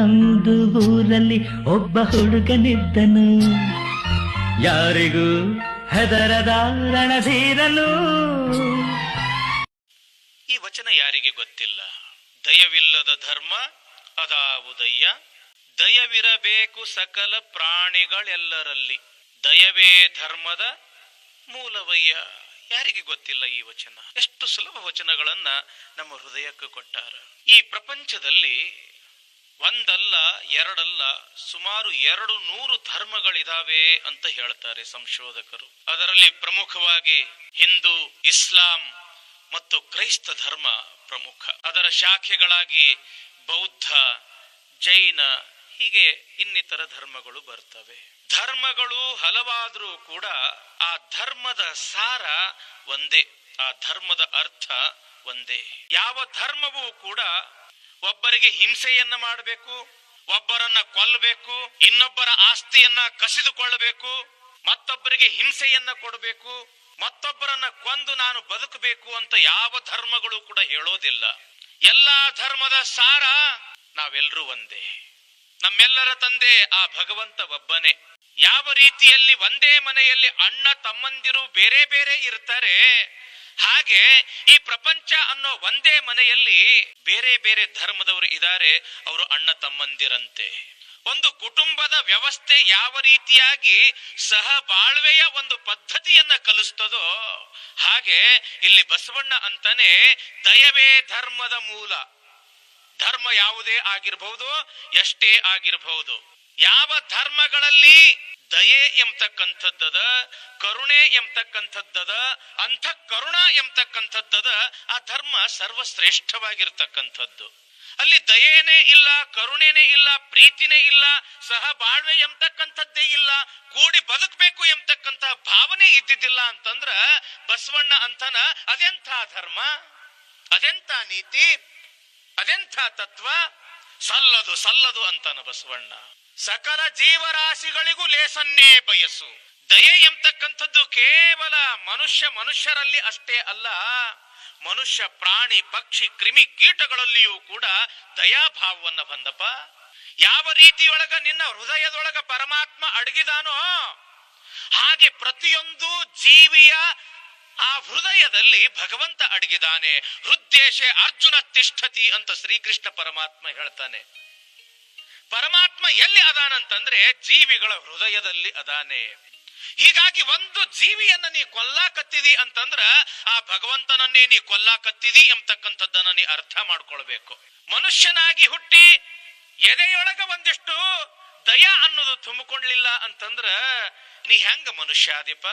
ಒಂದೊಂದು ಊರಲ್ಲಿ ಒಬ್ಬ ಹುಡುಗನಿದ್ದನು. ಯಾರಿಗೂ ಹೆದರದ ರಣಧೀರನು. ಈ ವಚನ ಯಾರಿಗೆ ಗೊತ್ತಿಲ್ಲ? ದಯವಿಲ್ಲದ ಧರ್ಮ ಅದಾವುದಯ್ಯ ದಯವಿರಬೇಕು ಸಕಲ ಪ್ರಾಣಿಗಳೆಲ್ಲರಲ್ಲಿ. ದಯವೇ ಧರ್ಮದ ಮೂಲವಯ್ಯ. ಯಾರಿಗೆ ಗೊತ್ತಿಲ್ಲ ಈ ವಚನ? ಎಷ್ಟು ಸುಲಭ ವಚನಗಳನ್ನ ನಮ್ಮ ಹೃದಯಕ್ಕೆ ಕೊಟ್ಟಾರ. ಈ ಪ್ರಪಂಚದಲ್ಲಿ ಒಂದಲ್ಲ, ಎರಡಲ್ಲ, ಸುಮಾರು ಎರಡು ನೂರು ಧರ್ಮಗಳಿದಾವೆ ಅಂತ ಹೇಳ್ತಾರೆ ಸಂಶೋಧಕರು. ಅದರಲ್ಲಿ ಪ್ರಮುಖವಾಗಿ ಹಿಂದೂ, ಇಸ್ಲಾಂ ಮತ್ತು ಕ್ರೈಸ್ತ ಧರ್ಮ ಪ್ರಮುಖ. ಅದರ ಶಾಖೆಗಳಾಗಿ ಬೌದ್ಧ, ಜೈನ, ಹೀಗೆ ಇನ್ನಿತರ ಧರ್ಮಗಳು ಬರ್ತವೆ. ಧರ್ಮಗಳು ಹಲವಾದರೂ ಕೂಡ ಆ ಧರ್ಮದ ಸಾರ ಒಂದೇ, ಆ ಧರ್ಮದ ಅರ್ಥ ಒಂದೇ. ಯಾವ ಧರ್ಮವೂ ಕೂಡ ಒಬ್ಬರಿಗೆ ಹಿಂಸೆಯನ್ನ ಮಾಡಬೇಕು, ಒಬ್ಬರನ್ನ ಕೊಲ್ಲಬೇಕು ಇನ್ನೊಬ್ಬರ ಆಸ್ತಿಯನ್ನ ಕಸಿದುಕೊಳ್ಳಬೇಕು, ಮತ್ತೊಬ್ಬರಿಗೆ ಹಿಂಸೆಯನ್ನ ಕೊಡಬೇಕು, ಮತ್ತೊಬ್ಬರನ್ನ ಕೊಂದು ನಾನು ಬದುಕಬೇಕು ಅಂತ ಯಾವ ಧರ್ಮಗಳು ಕೂಡ ಹೇಳೋದಿಲ್ಲ. ಎಲ್ಲಾ ಧರ್ಮದ ಸಾರ ನಾವೆಲ್ಲರೂ ಒಂದೇ. ನಮ್ಮೆಲ್ಲರ ತಂದೆ ಆ ಭಗವಂತ ಒಬ್ಬನೇ. ಯಾವ ರೀತಿಯಲ್ಲಿ ಒಂದೇ ಮನೆಯಲ್ಲಿ ಅಣ್ಣ ತಮ್ಮಂದಿರು ಬೇರೆ ಬೇರೆ ಇರ್ತಾರೆ ಹಾಗೆ ಈ ಪ್ರಪಂಚ ಅನ್ನೋ ಒಂದೇ ಮನೆಯಲ್ಲಿ ಬೇರೆ ಬೇರೆ ಧರ್ಮದವರು ಇದ್ದಾರೆ. ಅವರು ಅಣ್ಣ ತಮ್ಮಂದಿರಂತೆ. ಒಂದು ಕುಟುಂಬದ ವ್ಯವಸ್ಥೆ ಯಾವ ರೀತಿಯಾಗಿ ಸಹ ಬಾಳ್ವೆಯ ಒಂದು ಪದ್ಧತಿಯನ್ನ ಕಲಿಸ್ತದೋ, ಹಾಗೆ ಇಲ್ಲಿ ಬಸವಣ್ಣ ಅಂತಾನೆ ದಯವೇ ಧರ್ಮದ ಮೂಲ. ಧರ್ಮ ಯಾವುದೇ ಆಗಿರಬಹುದು, ಎಷ್ಟೇ ಆಗಿರಬಹುದು. ಯಾವ ಧರ್ಮಗಳಲ್ಲಿ ದಯೆ ಎಂಬತಕ್ಕಂಥದ್ದದ ಕರುಣೆ ಎಂಬತಕ್ಕಂಥದ್ದದ ಅಂಥ ಕರುಣ ಎಂಬತಕ್ಕಂಥದ್ದದ ಆ ಧರ್ಮ ಸರ್ವಶ್ರೇಷ್ಠವಾಗಿರ್ತಕ್ಕಂಥದ್ದು. ಅಲ್ಲಿ ದಯೇನೇ ಇಲ್ಲ, ಕರುಣೆನೇ ಇಲ್ಲ, ಪ್ರೀತಿನೇ ಇಲ್ಲ, ಸಹ ಬಾಳ್ವೆ ಎಂಬತಕ್ಕಂಥದ್ದೇ ಇಲ್ಲ, ಕೂಡಿ ಬದುಕಬೇಕು ಎಂಬತಕ್ಕಂತಹ ಭಾವನೆ ಇದ್ದಿದ್ದಿಲ್ಲ ಅಂತಂದ್ರ ಬಸವಣ್ಣ ಅಂತನ ಅದೆಂಥ ಧರ್ಮ, ಅದೆಂಥ ನೀತಿ, ಅದೆಂಥ ತತ್ವ ಸಲ್ಲದು ಸಲ್ಲದು ಅಂತಾನ ಬಸವಣ್ಣ. ಸಕಲ ಜೀವರಾಶಿಗಳಿಗೂ ಲೇಸನ್ನೇ ಬಯಸು. ದಯೆ ಎಂತಕ್ಕಂಥದ್ದು ಕೇವಲ ಮನುಷ್ಯ ಮನುಷ್ಯರಲ್ಲಿ ಅಷ್ಟೇ ಅಲ್ಲ, ಮನುಷ್ಯ, ಪ್ರಾಣಿ, ಪಕ್ಷಿ, ಕ್ರಿಮಿ ಕೀಟಗಳಲ್ಲಿಯೂ ಕೂಡ ದಯಾಭಾವವನ್ನ ಬಂದಪ್ಪ. ಯಾವ ರೀತಿಯೊಳಗ ನಿನ್ನ ಹೃದಯದೊಳಗ ಪರಮಾತ್ಮ ಅಡಗಿದಾನೋ, ಹಾಗೆ ಪ್ರತಿಯೊಂದು ಜೀವಿಯ ಆ ಹೃದಯದಲ್ಲಿ ಭಗವಂತ ಅಡಗಿದಾನೆ. ಹೃದ್ದೇಶೆ ಅರ್ಜುನ ತಿಷ್ಠತಿ ಅಂತ ಶ್ರೀಕೃಷ್ಣ ಪರಮಾತ್ಮ ಹೇಳ್ತಾನೆ. ಪರಮಾತ್ಮ ಎಲ್ಲಿ ಅದಾನಂತಂದ್ರೆ ಜೀವಿಗಳ ಹೃದಯದಲ್ಲಿ ಅದಾನೆ. ಹೀಗಾಗಿ ಒಂದು ಜೀವಿಯನ್ನ ನೀ ಕೊಲ್ಲಾಕತ್ತಿದಿ ಅಂತಂದ್ರ ಆ ಭಗವಂತನನ್ನೇ ನೀ ಕೊಲ್ಲಾಕತ್ತಿದಿ ಎಂಬತಕ್ಕಂಥದ್ದನ್ನ ನೀ ಅರ್ಥ ಮಾಡ್ಕೊಳ್ಬೇಕು. ಮನುಷ್ಯನಾಗಿ ಹುಟ್ಟಿ ಎದೆಯೊಳಗ ಒಂದಿಷ್ಟು ದಯಾ ಅನ್ನೋದು ತುಂಬಿಕೊಳ್ಳಿಲ್ಲ ಅಂತಂದ್ರ ನೀ ಹೆಂಗ ಮನುಷ್ಯ ಆದಿಪ್ಪ?